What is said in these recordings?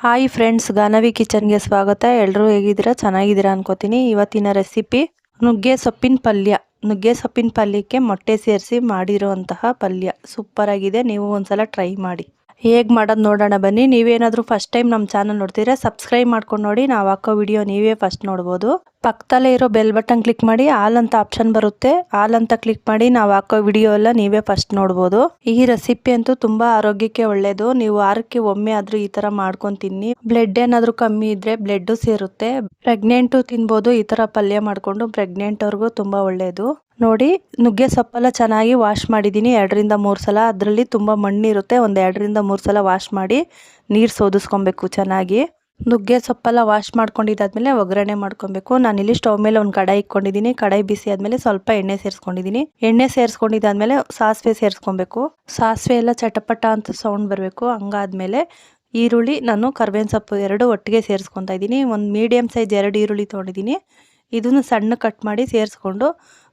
Hi friends Ganavi ಕಿಚನ್ಗೆ ಸ್ವಾಗತ. ಎಲ್ಲರೂ ಹೇಗಿದ್ದೀರಾ? ಚೆನ್ನಾಗಿದ್ದೀರಾ ಅನ್ಕೋತೀನಿ. ಇವತ್ತಿನ ರೆಸಿಪಿ ನುಗ್ಗೆ ಸೊಪ್ಪಿನ ಪಲ್ಯ. ನುಗ್ಗೆ ಸೊಪ್ಪಿನ ಪಲ್ಯಕ್ಕೆ ಮೊಟ್ಟೆ ಸೇರಿಸಿ ಮಾಡಿರೋಂತಹ ಪಲ್ಯ. ಸೂಪರಾಗಿದೆ ನೀವು ಒಂದ್ಸಲ ಟ್ರೈ ಮಾಡಿ. ಹೇಗೆ ಮಾಡೋದು ನೋಡೋಣ ಬನ್ನಿ. ನೀವೇನಾದರೂ ಫಸ್ಟ್ ಟೈಮ್ ನಮ್ಮ ಚಾನಲ್ ನೋಡ್ತೀರಾ ಸಬ್ಸ್ಕ್ರೈಬ್ ಮಾಡ್ಕೊಂಡು ನೋಡಿ. ನಾವು ಹಾಕೋ ವಿಡಿಯೋ ನೀವೇ ಫಸ್ಟ್ ನೋಡ್ಬೋದು. ಪಕ್ಕದಲ್ಲೇ ಇರೋ ಬೆಲ್ ಬಟನ್ ಕ್ಲಿಕ್ ಮಾಡಿ ಆಲ್ ಅಂತ ಆಪ್ಷನ್ ಬರುತ್ತೆ. ಆಲ್ ಅಂತ ಕ್ಲಿಕ್ ಮಾಡಿ ನಾವು ಹಾಕೋ ವಿಡಿಯೋ ಎಲ್ಲ ನೀವೇ ಫಸ್ಟ್ ನೋಡ್ಬೋದು. ಈ ರೆಸಿಪಿ ಅಂತೂ ತುಂಬಾ ಆರೋಗ್ಯಕ್ಕೆ ಒಳ್ಳೇದು. ನೀವು ವಾರಕ್ಕೆ ಒಮ್ಮೆ ಆದ್ರೂ ಈ ತರ ಮಾಡ್ಕೊಂಡು ತಿನ್ನಿ. ಬ್ಲಡ್ ಏನಾದ್ರೂ ಕಮ್ಮಿ ಇದ್ರೆ ಬ್ಲಡ್ ಸೇರುತ್ತೆ. ಪ್ರೆಗ್ನೆಂಟು ತಿನ್ಬೋದು. ಈ ತರ ಪಲ್ಯ ಮಾಡ್ಕೊಂಡು ಪ್ರೆಗ್ನೆಂಟ್ ಅವ್ರಿಗೂ ತುಂಬಾ ಒಳ್ಳೇದು. ನೋಡಿ, ನುಗ್ಗೆ ಸೊಪ್ಪೆಲ್ಲ ಚೆನ್ನಾಗಿ ವಾಶ್ ಮಾಡಿದ್ದೀನಿ. ಎರಡರಿಂದ ಮೂರು ಸಲ. ಅದರಲ್ಲಿ ತುಂಬ ಮಣ್ಣಿರುತ್ತೆ. ಒಂದು ಎರಡರಿಂದ ಮೂರು ಸಲ ವಾಶ್ ಮಾಡಿ ನೀರು ಸೋದಿಸ್ಕೊಬೇಕು ಚೆನ್ನಾಗಿ. ನುಗ್ಗೆ ಸೊಪ್ಪೆಲ್ಲ ವಾಶ್ ಮಾಡ್ಕೊಂಡಿದ್ದಾದ್ಮೇಲೆ ಒಗ್ಗರಣೆ ಮಾಡ್ಕೊಬೇಕು. ಇಲ್ಲಿ ಸ್ಟವ್ ಮೇಲೆ ಒಂದು ಕಡಾಯಿ ಇಟ್ಕೊಂಡಿದ್ದೀನಿ. ಕಡಾಯಿ ಬಿಸಿ ಆದಮೇಲೆ ಸ್ವಲ್ಪ ಎಣ್ಣೆ ಸೇರಿಸ್ಕೊಂಡಿದ್ದೀನಿ. ಎಣ್ಣೆ ಸೇರಿಸ್ಕೊಂಡಿದ್ದಾದ್ಮೇಲೆ ಸಾಸಿವೆ ಸೇರಿಸ್ಕೊಬೇಕು. ಸಾಸಿವೆ ಎಲ್ಲ ಚಟಪಟ ಅಂತ ಸೌಂಡ್ ಬರಬೇಕು. ಹಂಗಾದ್ಮೇಲೆ ಈರುಳ್ಳಿ ನಾನು ಕರ್ಬೇವಿನ ಸೊಪ್ಪು ಎರಡು ಒಟ್ಟಿಗೆ ಸೇರಿಸ್ಕೊತಾ ಇದ್ದೀನಿ. ಒಂದು ಮೀಡಿಯಮ್ ಸೈಜ್ ಎರಡು ಈರುಳ್ಳಿ ತೊಗೊಂಡಿದ್ದೀನಿ. ಇದನ್ನು ಸಣ್ಣ ಕಟ್ ಮಾಡಿ ಸೇರಿಸ್ಕೊಂಡು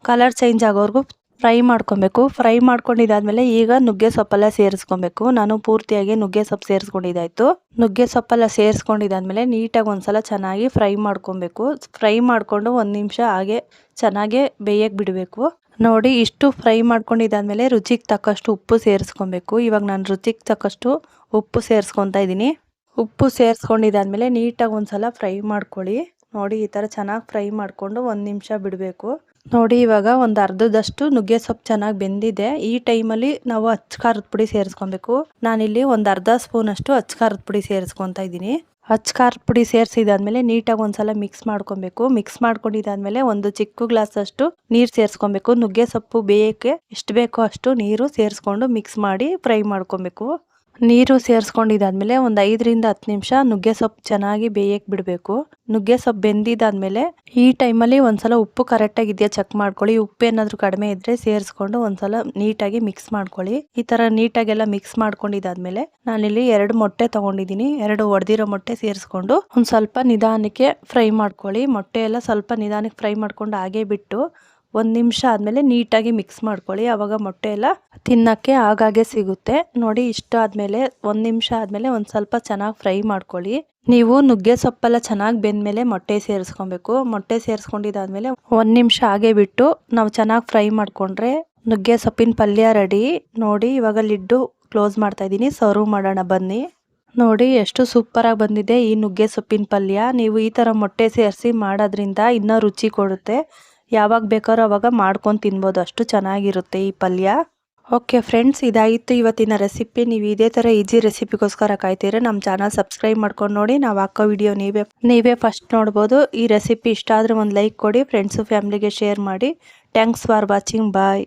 ಕಲರ್ ಚೇಂಜ್ ಆಗೋವರೆಗೂ ಫ್ರೈ ಮಾಡ್ಕೊಬೇಕು. ಫ್ರೈ ಮಾಡ್ಕೊಂಡಿದ್ದಾದ್ಮೇಲೆ ಈಗ ನುಗ್ಗೆ ಸೊಪ್ಪೆಲ್ಲ ಸೇರಿಸ್ಕೊಬೇಕು. ನಾನು ಪೂರ್ತಿಯಾಗಿ ನುಗ್ಗೆ ಸೊಪ್ಪು ಸೇರಿಸ್ಕೊಂಡಿದ್ದಾಯ್ತು. ನುಗ್ಗೆ ಸೊಪ್ಪೆಲ್ಲ ಸೇರಿಸ್ಕೊಂಡಿದ್ದಾದ್ಮೇಲೆ ನೀಟಾಗಿ ಒಂದ್ಸಲ ಚೆನ್ನಾಗಿ ಫ್ರೈ ಮಾಡ್ಕೊಬೇಕು. ಫ್ರೈ ಮಾಡಿಕೊಂಡು ಒಂದು ನಿಮಿಷ ಹಾಗೆ ಚೆನ್ನಾಗೆ ಬೇಯಕ್ಕೆ ಬಿಡಬೇಕು. ನೋಡಿ, ಇಷ್ಟು ಫ್ರೈ ಮಾಡ್ಕೊಂಡಿದ್ದಾದ್ಮೇಲೆ ರುಚಿಗೆ ತಕ್ಕಷ್ಟು ಉಪ್ಪು ಸೇರಿಸ್ಕೊಬೇಕು. ಇವಾಗ ನಾನು ರುಚಿಗೆ ತಕ್ಕಷ್ಟು ಉಪ್ಪು ಸೇರಿಸ್ಕೊತಾ ಇದ್ದೀನಿ. ಉಪ್ಪು ಸೇರಿಸ್ಕೊಂಡಿದ್ದಾದ್ಮೇಲೆ ನೀಟಾಗಿ ಒಂದ್ಸಲ ಫ್ರೈ ಮಾಡ್ಕೊಳ್ಳಿ. ನೋಡಿ ಈ ಥರ ಚೆನ್ನಾಗಿ ಫ್ರೈ ಮಾಡಿಕೊಂಡು ಒಂದು ನಿಮಿಷ ಬಿಡಬೇಕು. ನೋಡಿ ಇವಾಗ ಒಂದು ಅರ್ಧದಷ್ಟು ನುಗ್ಗೆ ಸೊಪ್ಪು ಚೆನ್ನಾಗಿ ಬೆಂದಿದೆ. ಈ ಟೈಮಲ್ಲಿ ನಾವು ಅಚ್ಚಕಾರದ ಪುಡಿ ಸೇರಿಸ್ಕೊಬೇಕು. ನಾನಿಲ್ಲಿ ಒಂದು ಅರ್ಧ ಸ್ಪೂನ್ ಅಷ್ಟು ಅಚ್ಚ ಖಾರದ ಪುಡಿ ಸೇರಿಸ್ಕೊತಾ ಇದ್ದೀನಿ. ಅಚ್ಚಕಾರದ ಪುಡಿ ಸೇರಿಸಿದಾದ್ಮೇಲೆ ನೀಟಾಗಿ ಒಂದ್ಸಲ ಮಿಕ್ಸ್ ಮಾಡ್ಕೊಬೇಕು. ಮಿಕ್ಸ್ ಮಾಡ್ಕೊಂಡಿದ್ದಾದ್ಮೇಲೆ ಒಂದು ಚಿಕ್ಕ ಗ್ಲಾಸ್ ಅಷ್ಟು ನೀರು ಸೇರಿಸ್ಕೊಬೇಕು. ನುಗ್ಗೆ ಸೊಪ್ಪು ಬೇಯಕ್ಕೆ ಎಷ್ಟು ಬೇಕೋ ಅಷ್ಟು ನೀರು ಸೇರಿಸ್ಕೊಂಡು ಮಿಕ್ಸ್ ಮಾಡಿ ಫ್ರೈ ಮಾಡ್ಕೊಬೇಕು. ನೀರು ಸೇರಿಸ್ಕೊಂಡಿದ್ದಾದ್ಮೇಲೆ ಒಂದು ಐದರಿಂದ ಹತ್ತು ನಿಮಿಷ ನುಗ್ಗೆ ಸೊಪ್ಪು ಚೆನ್ನಾಗಿ ಬೇಯಕ್ಕೆ ಬಿಡಬೇಕು. ನುಗ್ಗೆ ಸೊಪ್ಪು ಬೆಂದಿದ್ದಾದ್ಮೇಲೆ ಈ ಟೈಮಲ್ಲಿ ಒಂದ್ಸಲ ಉಪ್ಪು ಕರೆಕ್ಟಾಗಿ ಇದೆಯಾ ಚೆಕ್ ಮಾಡ್ಕೊಳ್ಳಿ. ಉಪ್ಪು ಏನಾದರೂ ಕಡಿಮೆ ಇದ್ದರೆ ಸೇರಿಸ್ಕೊಂಡು ಒಂದ್ಸಲ ನೀಟಾಗಿ ಮಿಕ್ಸ್ ಮಾಡ್ಕೊಳ್ಳಿ. ಈ ಥರ ನೀಟಾಗೆಲ್ಲ ಮಿಕ್ಸ್ ಮಾಡ್ಕೊಂಡಿದ್ದಾದ್ಮೇಲೆ ನಾನಿಲ್ಲಿ ಎರಡು ಮೊಟ್ಟೆ ತೊಗೊಂಡಿದ್ದೀನಿ. ಎರಡು ಒಡೆದಿರೋ ಮೊಟ್ಟೆ ಸೇರಿಸ್ಕೊಂಡು ಒಂದು ಸ್ವಲ್ಪ ನಿಧಾನಕ್ಕೆ ಫ್ರೈ ಮಾಡ್ಕೊಳ್ಳಿ. ಮೊಟ್ಟೆ ಎಲ್ಲ ಸ್ವಲ್ಪ ನಿಧಾನಕ್ಕೆ ಫ್ರೈ ಮಾಡ್ಕೊಂಡು ಹಾಗೆ ಬಿಟ್ಟು ಒಂದು ನಿಮಿಷ ಆದಮೇಲೆ ನೀಟಾಗಿ ಮಿಕ್ಸ್ ಮಾಡ್ಕೊಳ್ಳಿ. ಆವಾಗ ಮೊಟ್ಟೆ ಎಲ್ಲ ತಿನ್ನೋಕ್ಕೆ ಆಗಾಗೆ ಸಿಗುತ್ತೆ. ನೋಡಿ, ಇಷ್ಟ ಆದಮೇಲೆ ಒಂದು ನಿಮಿಷ ಆದಮೇಲೆ ಒಂದು ಸ್ವಲ್ಪ ಚೆನ್ನಾಗಿ ಫ್ರೈ ಮಾಡ್ಕೊಳ್ಳಿ. ನೀವು ನುಗ್ಗೆ ಸೊಪ್ಪೆಲ್ಲ ಚೆನ್ನಾಗಿ ಬೆಂದಮೇಲೆ ಮೊಟ್ಟೆ ಸೇರಿಸ್ಕೊಬೇಕು. ಮೊಟ್ಟೆ ಸೇರಿಸ್ಕೊಂಡಿದ್ದಾದ್ಮೇಲೆ ಒಂದು ನಿಮಿಷ ಹಾಗೆ ಬಿಟ್ಟು ನಾವು ಚೆನ್ನಾಗಿ ಫ್ರೈ ಮಾಡಿಕೊಂಡ್ರೆ ನುಗ್ಗೆ ಸೊಪ್ಪಿನ ಪಲ್ಯ ರೆಡಿ. ನೋಡಿ, ಇವಾಗ ಲಿಡ್ಡು ಕ್ಲೋಸ್ ಮಾಡ್ತಾ ಇದ್ದೀನಿ. ಸರ್ವ್ ಮಾಡೋಣ ಬನ್ನಿ. ನೋಡಿ, ಎಷ್ಟು ಸೂಪರಾಗಿ ಬಂದಿದೆ ಈ ನುಗ್ಗೆ ಸೊಪ್ಪಿನ ಪಲ್ಯ. ನೀವು ಈ ಥರ ಮೊಟ್ಟೆ ಸೇರಿಸಿ ಮಾಡೋದ್ರಿಂದ ಇನ್ನೂ ರುಚಿ ಕೊಡುತ್ತೆ. ಯಾವಾಗ ಬೇಕಾದ್ರೂ ಅವಾಗ ಮಾಡ್ಕೊಂಡು ತಿನ್ಬೋದು. ಅಷ್ಟು ಚೆನ್ನಾಗಿರುತ್ತೆ ಈ ಪಲ್ಯ. ಓಕೆ ಫ್ರೆಂಡ್ಸ್ ಇದಾಯಿತು ಇವತ್ತಿನ ರೆಸಿಪಿ ನೀವು ಇದೇ ಥರ ಈಜಿ ರೆಸಿಪಿಗೋಸ್ಕರ ಕಾಯ್ತೀರ ನಮ್ಮ ಚಾನಲ್ ಸಬ್ಸ್ಕ್ರೈಬ್ ಮಾಡ್ಕೊಂಡು ನೋಡಿ. ನಾವು ಹಾಕೋ ವಿಡಿಯೋ ನೀವೇ ನೀವೇ ಫಸ್ಟ್ ನೋಡ್ಬೋದು. ಈ ರೆಸಿಪಿ ಇಷ್ಟ ಆದರೆ ಒಂದು ಲೈಕ್ ಕೊಡಿ ಫ್ರೆಂಡ್ಸು ಫ್ಯಾಮ್ಲಿಗೆ ಶೇರ್ ಮಾಡಿ. Thanks for watching bye